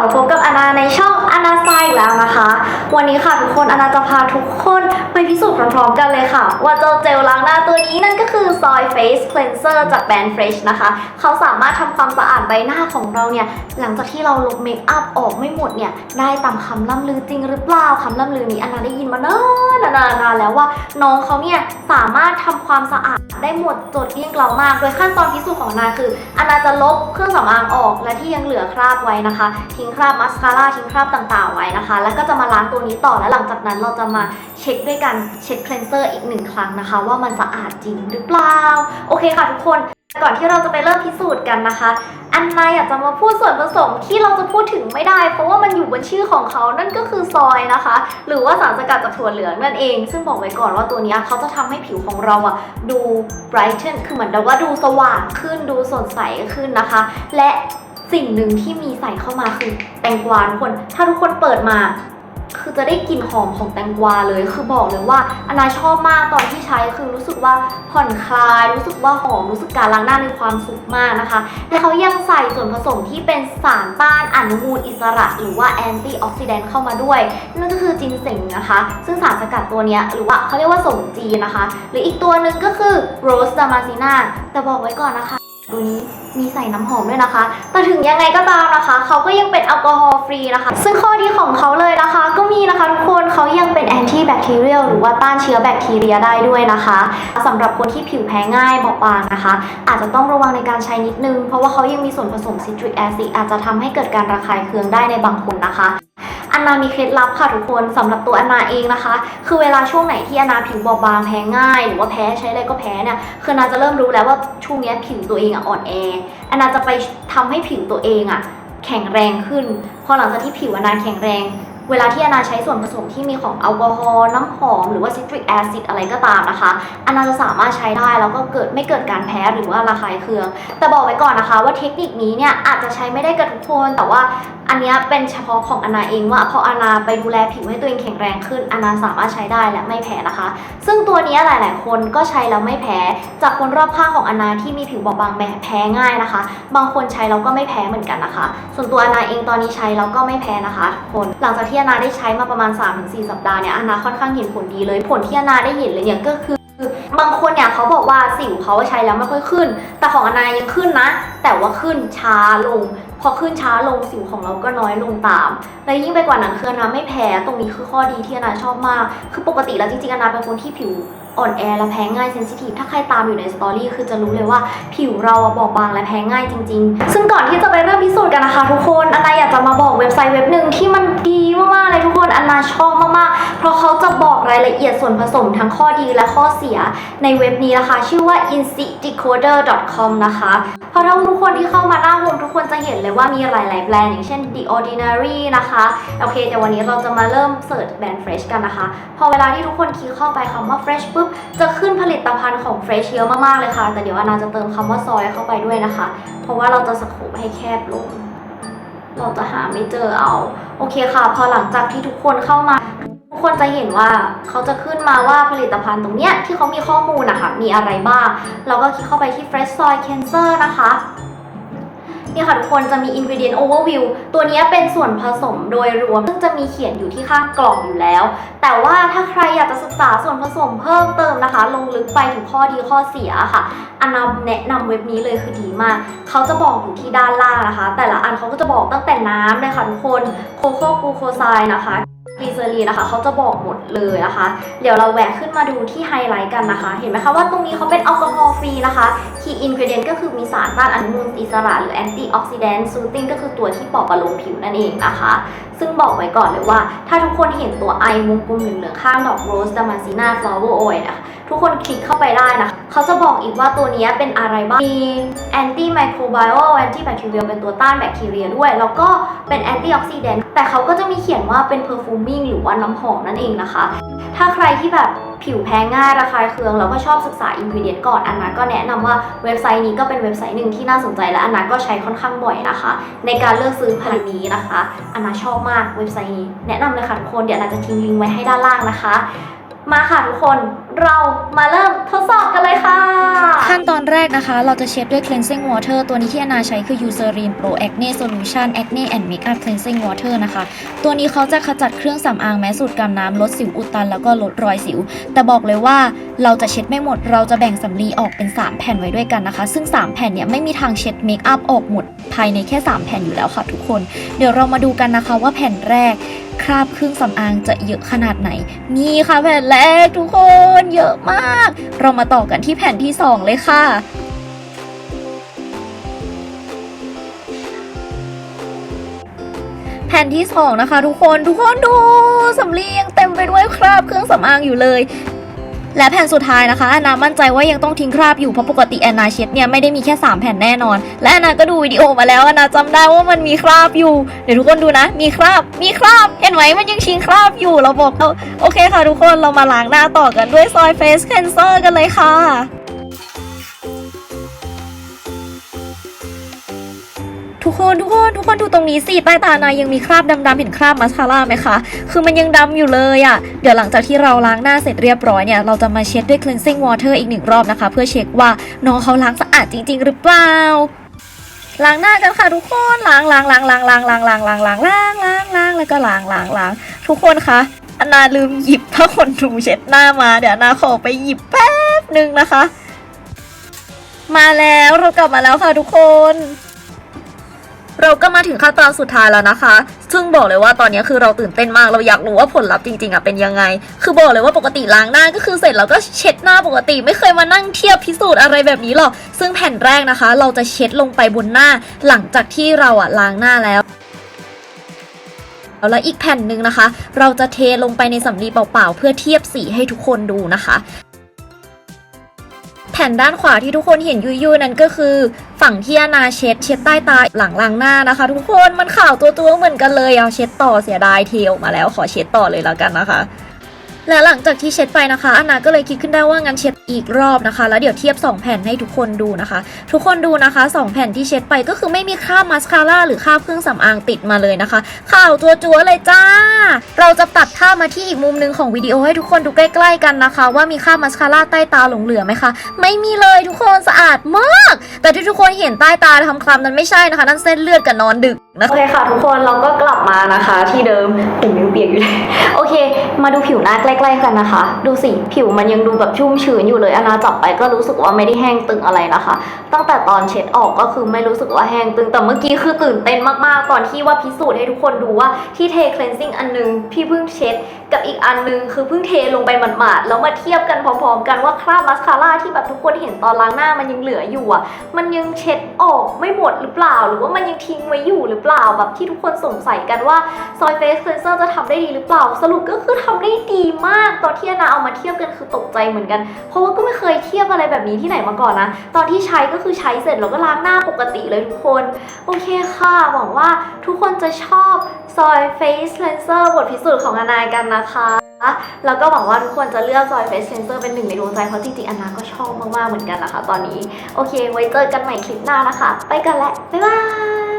มาพบกับอานาในช่อง วันนี้ค่ะทุกคนอานาจะพาทุกคนไปพิสูจน์พร้อมๆกันเลยค่ะ ว่าเจ้าเจลล้างหน้าตัวนี้นั่นก็คือ Soy Face Cleanser จากแบรนด์ Fresh นะคะ เขาสามารถทำความสะอาดใบหน้าของเราเนี่ย หลังจากที่เราลบเมคอัพออกไม่หมดเนี่ย ได้ตามคำล่ำลือจริงหรือเปล่าคำล่ำลือนี้อานาได้ยินมาเนานนานๆแล้วว่าน้องเขาเนี่ยสามารถทำความสะอาดได้หมดจดเกลี้ยงเกลามาก โดยขั้นตอนพิสูจน์ของนาคืออานาจะลบเครื่องสำอางออกและที่ยังเหลือคราบไว้นะคะ ทิ้งคราบมัสคาร่าทิ้งคราบต่างๆไว้นะคะ แล้วก็จะมาล้างตัวนี้ต่อและหลังจากนั้นเราจะมาเช็คด้วยกันเช็คเคลนเซอร์อีกหนึ่งครั้งนะคะ ว่ามันสะอาดจริงหรือเปล่า โอเคค่ะทุกคนก่อนที่เราจะไปเริ่มพิสูจน์กันนะคะ อันนาอยากจะมาพูดส่วนผสมที่เราจะพูดถึงไม่ได้ เพราะว่ามันอยู่บนชื่อของเขา นั่นก็คือซอยนะคะ หรือว่าสารสกัดจากถั่วเหลืองนั่นเอง ซึ่งบอกไว้ก่อนว่าตัวนี้เขาจะทำให้ผิวของเราอะดู brighten คือเหมือนแบบว่าดูสว่างขึ้น ดูสดใสขึ้นนะคะ และสิ่งหนึ่งที่มีใส่เข้ามาคือแตงกวาทุกคน ถ้าทุกคนเปิดมา คือจะได้กลิ่นหอมของแตงกวาเลย คือบอกเลยว่าอนาชอบมากตอนที่ใช้คือรู้สึกว่าผ่อนคลาย รู้สึกว่าหอม รู้สึกการล้างหน้ามีความสุขมากนะคะ และเขายังใส่ส่วนผสมที่เป็นสารต้านอนุมูลอิสระ หรือว่าแอนตี้ออกซิแดนต์เข้ามาด้วยนั่นก็คือจินเซ็งนะคะ ซึ่งสารสกัดตัวนี้หรือว่าเขาเรียกว่าสมจีนะคะ หรืออีกตัวหนึ่งก็คือโรสดามาซิน่าแต่บอกไว้ก่อนนะคะตัวนี้ มีใส่น้ำหอมด้วยนะคะ แต่ถึงยังไงก็ตามนะคะ เขาก็ยังเป็นแอลกอฮอล์ฟรีนะคะ ซึ่งข้อดีของเขาเลยนะคะ ก็มีนะคะทุกคนเขายังเป็นแอนตี้แบคทีเรียลหรือว่าต้านเชื้อแบคทีเรียได้ด้วยนะคะสำหรับคนที่ผิวแพ้ง่ายบอบบางนะคะ อาจจะต้องระวังในการใช้นิดนึง เพราะว่าเขายังมีส่วนผสมซิตริกแอซิดอาจจะทำให้เกิดการระคายเคืองได้ในบางคนนะคะ อันนามีเคล็ดลับค่ะทุกคนสำหรับตัวอันนาเองนะคะ คือเวลาช่วงไหนที่อันนาผิวบอบบางแพ้ง่าย หรือว่าแพ้ใช้อะไรก็แพ้เนี่ยคืออันนาจะเริ่มรู้แล้วว่าช่วงนี้ผิวตัวเองอะอ่อนแออันนาจะไปทำให้ผิวตัวเองอะแข็งแรงขึ้น พอหลังจากที่ผิวอันนาแข็งแรงเวลาที่อนาใช้ส่วนผสมที่มีของแอลกอฮอล์น้ำหอม หรือว่าซิตริกแอซิดอะไรก็ตามนะคะอนาจะสามารถใช้ได้แล้วก็เกิดไม่เกิดการแพ้หรือว่าระคายเคือง แต่บอกไว้ก่อนนะคะว่าเทคนิคนี้เนี่ยอาจจะใช้ไม่ได้กับทุกคน แต่ว่า อันนี้เป็นเฉพาะของอานาเองว่าพออานาไปดูแลผิวให้ตัวเองแข็งแรงขึ้นอานาสามารถใช้ได้และไม่แพ้นะคะ ซึ่งตัวนี้ยหลาย ๆ คนก็ใช้แล้วไม่แพ้ จากคนรอบข้างของอานาที่มีผิวบอบบางแแพ้ง่ายนะคะ บางคนใช้แล้วก็ไม่แพ้เหมือนกันนะคะ ส่วนตัวอานาเองตอนนี้ใช้แล้วก็ไม่แพ้นะคะทุกคนหลังจากที่อานาได้ใช้มาประมาณ 3-4 สัปดาห์เนี่ยอานาค่อนข้างเห็นผลดีเลย ผลที่อานาได้เห็นเลยเนี่ยก็คือบางคนเนี่ยเขาบอกว่าสิวเขาใช้แล้วไม่ค่อยขึ้น แต่ของอนายังขึ้นนะ แต่ว่าขึ้นช้าลง พอขึ้นช้าลงสิวของเราก็น้อยลงตาม และยิ่งไปกว่านั้นคืออนาไม่แพ้ตรงนี้คือข้อดีที่อนาชอบมาก คือปกติแล้วจริงๆอนาเป็นคนที่ผิวอ่อนแอและแพ้ง่ายเซนซิทีฟถ้าใครตามอยู่ในสตอรี่คือจะรู้เลยว่าผิวเราอะบอบบางและแพ้ง่ายจริง ๆ ซึ่งก่อนที่จะไปเริ่มพิสูจน์กันนะคะทุกคนอนาอยากจะมาบอกเว็บไซต์เว็บหนึ่งที่มันดี มากๆเลยทุกคนอนาชอบมากๆ เพราะเขาจะบอกรายละเอียดส่วนผสมทั้งข้อดีและข้อเสียในเว็บนี้นะคะ ชื่อว่า insidecoder.com นะคะเพราะถ้าทุกคนที่เข้ามาหน้าโฮมทุกคนจะเห็นเลยว่ามีหลายๆแบรนด์อย่างเช่น The Ordinary นะคะโอเคเดี๋ยววันนี้เราจะมาเริ่มเสิร์ชแบรนด์ Fresh กันนะคะ พอเวลาที่ทุกคนคลิกเข้าไปคำว่า Fresh ปุ๊บจะขึ้นผลิตภัณฑ์ของ Fresh เยอะมากๆเลยค่ะ แต่เดี๋ยวอนาจะเติมคำว่าซอยเข้าไปด้วยนะคะ เพราะว่าเราจะสโคปให้แคบลง เราจะหาไม่เจอเอา โอเคค่ะ พอหลังจากที่ทุกคนเข้ามา ทุกคนจะเห็นว่าเขาจะขึ้นมาว่าผลิตภัณฑ์ตรงเนี้ยที่เขามีข้อมูลนะคะมีอะไรบ้าง เราก็คลิกเข้าไปที่ Fresh Soy Cancer นะคะ นี่ค่ะทุกคนจะมี ingredient overview ตัวนี้เป็นส่วนผสมโดยรวม ซึ่งจะมีเขียนอยู่ที่ข้างกล่องอยู่แล้ว แต่ว่าถ้าใครอยากจะศึกษาส่วนผสมเพิ่มเติมนะคะ ลงลึกไปถึงข้อดีข้อเสียค่ะอันนำแนะนำเว็บนี้เลยคือดีมาก เขาจะบอกอยู่ที่ด้านล่างนะคะ แต่ละอันเขาก็จะบอกตั้งแต่น้ำเลยค่ะทุกคนโคโค่กูโคไซด์นะคะ ฟรีเซอรีนะคะเขาจะบอกหมดเลยนะคะ เดี๋ยวเราแหวกขึ้นมาดูที่ไฮไลท์กันนะคะ เห็นไหมคะว่าตรงนี้เขาเป็นแอลกอฮอล์ฟรีนะคะคีอินกรีเดนต์ก็คือมีสารต้านอนุมูลอิสระหรือแอนตี้ออกซิแดนต์ซูติงก็คือตัวที่ปลอบประโลมผิวนั่นเองนะคะ ซึ่งบอกไว้ก่อนเลยว่า ถ้าทุกคนเห็นตัวไอวงกลมเหลืองๆข้างดอกโรสดามาซีนาฟลาวเวอร์โอยล์นะคะ ทุกคนคลิกเข้าไปได้นะ เขาจะบอกอีกว่าตัวนี้เป็นอะไรบ้าง มี anti microbial anti bacterial เรียเป็นตัวต้านแบคทีเรียด้วย แล้วก็เป็น antioxidant แต่เขาก็จะมีเขียนว่าเป็น perfuming หรือว่าน้ำหอมนั่นเองนะคะ ถ้าใครที่แบบผิวแพ้ง่ายระคายเคืองแล้วก็ชอบศึกษาอินกิเดียนก่อนอันนาก็แนะนำว่าเว็บไซต์นี้ก็เป็นเว็บไซต์หนึ่งที่น่าสนใจและอันนาก็ใช้ค่อนข้างบ่อยนะคะ ในการเลือกซื้อผลิตนี้นะคะอันนาชอบมากเว็บไซต์นี้แนะนำเลยค่ะทุกคนเดี๋ยวอันนาจะทิ้งลิงก์ไว้ให้ด้านล่างนะคะ มาค่ะทุกคน เรามาเริ่มทดสอบกันเลยค่ะ ขั้นตอนแรกนะคะ เราจะเช็ดด้วย cleansing water ตัวนี้ที่อนาใช้คือ Eucerin Pro Acne Solution Acne and Makeup Cleansing Water นะคะ ตัวนี้เขาจะขจัดเครื่องสำอางแม้สูตรกำน้ำลดสิวอุดตันแล้วก็ลดรอยสิว แต่บอกเลยว่าเราจะเช็ดไม่หมด เราจะแบ่งสำลีออกเป็น 3 แผ่นไว้ด้วยกันนะคะ ซึ่ง 3 แผ่นเนี่ยไม่มีทางเช็ดเมคอัพออกหมดภายในแค่ 3 แผ่นอยู่แล้วค่ะทุกคน เดี๋ยวเรามาดูกันนะคะว่าแผ่นแรก คราบเครื่องสำอางจะเยอะขนาดไหน นี่ค่ะแผ่นแรกทุกคนเยอะมาก เรามาต่อกันที่แผ่นที่ 2 เลยค่ะแผ่นที่ 2 นะคะ ทุกคนทุกคนดูสำลียังเต็มไปด้วยคราบเครื่องสำอางอยู่เลย และแผ่นสุดท้ายนะคะแอนนามั่นใจว่ายังต้องทิ้งคราบอยู่เพราะปกติแอนนาเช็ดเนี่ยไม่ได้มีแค่ 3 แผ่นแน่นอน และแอนนาก็ดูวิดีโอมาแล้วแอนนาจำได้ว่ามันมีคราบอยู่เดี๋ยวทุกคนดูนะ มีคราบมีคราบเห็นไหมมันยังชิงคราบอยู่เราบอกเราโอเคค่ะทุกคนเรามาล้างหน้าต่อกันด้วยซอยเฟสเคนเซอร์กันเลยค่ะ คนทุกคนทุกคนดูตรงนี้สิใต้ตานายยังมีคราบดำๆเห็นคราบมัสคาร่าไหมคะ คือมันยังดำอยู่เลยอะ่ะ เดี๋ยวหลังจากที่เราล้างหน้าเสร็จเรียบร้อยเนี่ย เราจะมาเช็ดด้วย cleansing water อีกหนึ่งรอบนะคะ เพื่อเช็คว่าน้องเขาล้างสะอาดจริง ๆ หรือเปล่าล้างหน้ากันค่ะทุกคนล้างล้างล้างล้างล้างล้างล้างล้างล้างล้างล้างล้างแล้วก็ล้างล้างล้างทุกคนคะอันนาลืมหยิบถ้าคนดูเช็ดหน้ามาเดี๋ยวนาขอไปหยิบแป๊บหนึ่งนะคะ มาแล้วเรากลับมาแล้วค่ะทุกคน เราก็มาถึงขั้นตอนสุดท้ายแล้วนะคะ ซึ่งบอกเลยว่าตอนนี้คือเราตื่นเต้นมาก เราอยากรู้ว่าผลลัพธ์จริงๆอะเป็นยังไง คือบอกเลยว่าปกติล้างหน้าก็คือเสร็จแล้วก็เช็ดหน้าปกติ ไม่เคยมานั่งเทียบพิสูจน์อะไรแบบนี้หรอก ซึ่งแผ่นแรกนะคะ เราจะเช็ดลงไปบนหน้า หลังจากที่เราอะล้างหน้าแล้วแล้วอีกแผ่นหนึ่งนะคะ เราจะเทลงไปในสำลีเปล่าๆเพื่อเทียบสีให้ทุกคนดูนะคะ แผ่นด้านขวาที่ทุกคนเห็นยุยๆนั้นก็คือ ฝั่งที่อานาเช็ดเช็ดใต้ตาหลังล้างหน้านะคะ ทุกคนมันขาวตัวตัวๆเหมือนกันเลยเอาเช็ดต่อเสียดายเทออกมาแล้วขอเช็ดต่อเลยแล้วกันนะคะ และหลังจากที่เช็ดไปนะคะอานาก็เลยคิดขึ้นได้ว่างั้นเช็ดอีกรอบนะคะ แล้วเดี๋ยวเทียบ 2 แผ่นให้ทุกคนดูนะคะ ทุกคนดูนะคะ 2 แผ่นที่เช็ดไปก็คือไม่มีคราบมาสคาร่าหรือคราบเครื่องสำอางติดมาเลยนะคะข่าวตัวจัวๆเลยจ้า เราจะตัดภาพมาที่อีกมุมหนึ่งของวิดีโอให้ทุกคนดูใกล้ๆกันนะคะ ว่ามีคราบมาสคาร่าใต้ตาหลงเหลือไหมคะไม่มีเลยทุกคนสะอาดมาก แต่ที่ทุกคนเห็นใต้ตาทำคลำนั้นไม่ใช่นะคะนั่นเส้นเลือดกับนอนดึก นะโอเคค่ะทุกคนเราก็กลับมานะคะ ที่เดิมผมยังเปียกอยู่เลยโอเค มาดูผิวหน้าใกล้ๆกันนะคะ ดูสิผิวมันยังดูแบบชุ่มชื้นอยู่เลยอนาจับไปก็รู้สึกว่าไม่ได้แห้งตึงอะไรนะคะ ตั้งแต่ตอนเช็ดออกก็คือไม่รู้สึกว่าแห้งตึงแต่เมื่อกี้คือตื่นเต้นมากๆ ตอนที่ว่าพิสูจน์ให้ทุกคนดูว่าที่เท cleansing อันนึงพี่เพิ่งเช็ดกับอีกอันนึงคือเพิ่งเทลงไปหมาดๆแล้วมาเทียบกันพร้อมๆ กันว่าคราบมัสคาร่าที่แบบทุกคนเห็นตอนล้างหน้ามันยังเหลืออยู่อะมันยังเช็ดออกไม่หมดหรือเปล่า หรือว่ามันยังทิ้งไว้อยู่หรือเปล่าปล่าแบบที่ทุกคนสงสัยกันว่าซอยเฟสคลีนเซอร์จะทำได้ดีหรือเปล่า สรุปก็คือทำได้ดีมากตอนที่อนาเอามาเทียบกันคือตกใจเหมือนกัน เพราะว่าก็ไม่เคยเทียบอะไรแบบนี้ที่ไหนมาก่อนนะ ตอนที่ใช้ก็คือใช้เสร็จแล้วก็ล้างหน้าปกติเลยทุกคน โอเคค่ะ หวังว่าทุกคนจะชอบซอยเฟสคลีนเซอร์บทพิสูจน์ของอนายกันนะคะแล้วก็หวังว่าทุกคนจะเลือกซอยเฟสเซนเซอร์เป็นหนึ่งในดวงใจเพราะจริงๆอันนาก็ชอบมากๆเหมือนกันนะคะตอนนี้ โอเค ไว้เจอกันใหม่คลิปหน้านะคะ ไปกันแล้วบ๊ายบาย